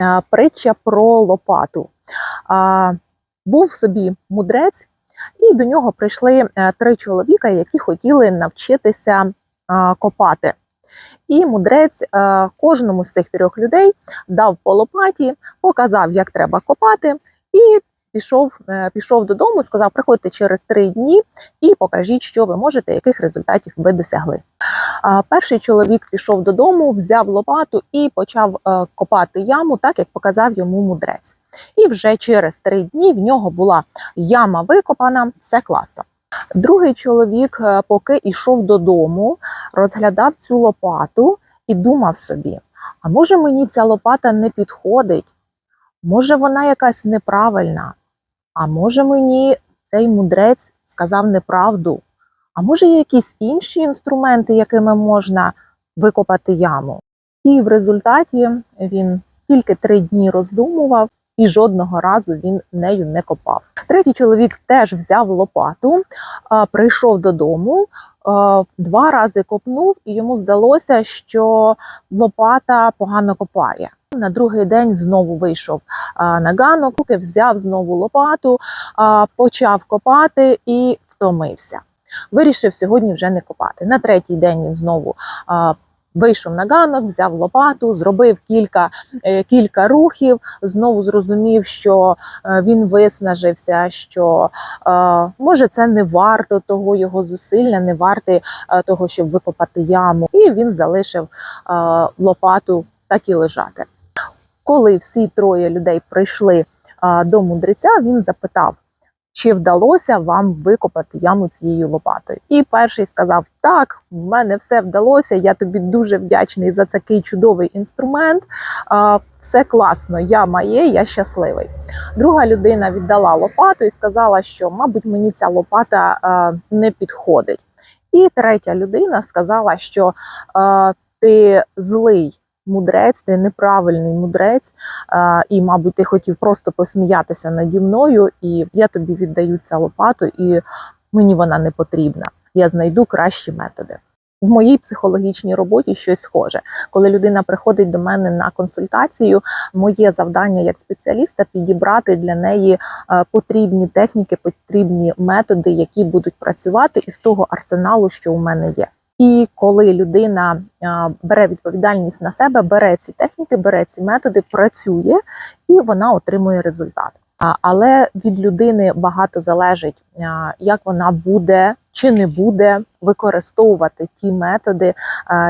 Е, Притча про лопату. Був собі мудрець, і до нього прийшли е, три чоловіка, які хотіли навчитися копати. І мудрець е, кожному з цих трьох людей дав по лопаті, показав, як треба копати, і пішов, пішов додому, сказав: приходьте через три дні і покажіть, що ви можете, яких результатів ви досягли. Перший чоловік пішов додому, взяв лопату і почав е, копати яму, так як показав йому мудрець. І вже через три дні в нього була яма викопана, все класно. Другий чоловік, е, поки йшов додому, розглядав цю лопату і думав собі: а може мені ця лопата не підходить? Може вона якась неправильна? А може мені цей мудрець сказав неправду? А може є якісь інші інструменти, якими можна викопати яму? І в результаті він тільки три дні роздумував і жодного разу він нею не копав. Третій чоловік теж взяв лопату, прийшов додому, два рази копнув, і йому здалося, що лопата погано копає. На другий день знову вийшов на ганок, взяв знову лопату, почав копати і втомився. Вирішив сьогодні вже не копати. На третій день він знову а, вийшов на ганок, взяв лопату, зробив кілька, е, кілька рухів, знову зрозумів, що е, він виснажився, що е, може це не варто того його зусилля, не варте е, того, щоб викопати яму. І він залишив е, лопату так і лежати. Коли всі троє людей прийшли а, до мудреця, він запитав, чи вдалося вам викопати яму цією лопатою. І перший сказав: Так, в мене все вдалося. Я тобі дуже вдячний за такий чудовий інструмент. Все класно, яма є, я щасливий. Друга людина віддала лопату і сказала, що, мабуть, мені ця лопата не підходить. І третя людина сказала, що ти злий мудрець, ти неправильний мудрець, і, мабуть, ти хотів просто посміятися наді мною, і я тобі віддаю цю лопату, і мені вона не потрібна. Я знайду кращі методи. В моїй психологічній роботі щось схоже. Коли людина приходить до мене на консультацію, моє завдання як спеціаліста підібрати для неї потрібні техніки, потрібні методи, які будуть працювати із того арсеналу, що у мене є. І коли людина бере відповідальність на себе, бере ці техніки, бере ці методи, працює і вона отримує результат. Але від людини багато залежить, як вона буде чи не буде використовувати ті методи,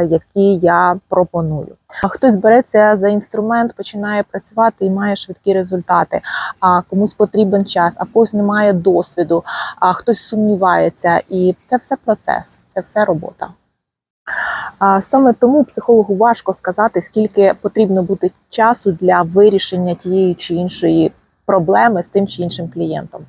які я пропоную. Хтось береться за інструмент, починає працювати і має швидкі результати. А комусь потрібен час, а когось немає досвіду, а хтось сумнівається, і це все процес, це все робота. Саме тому психологу важко сказати, скільки потрібно бути часу для вирішення тієї чи іншої проблеми з тим чи іншим клієнтом.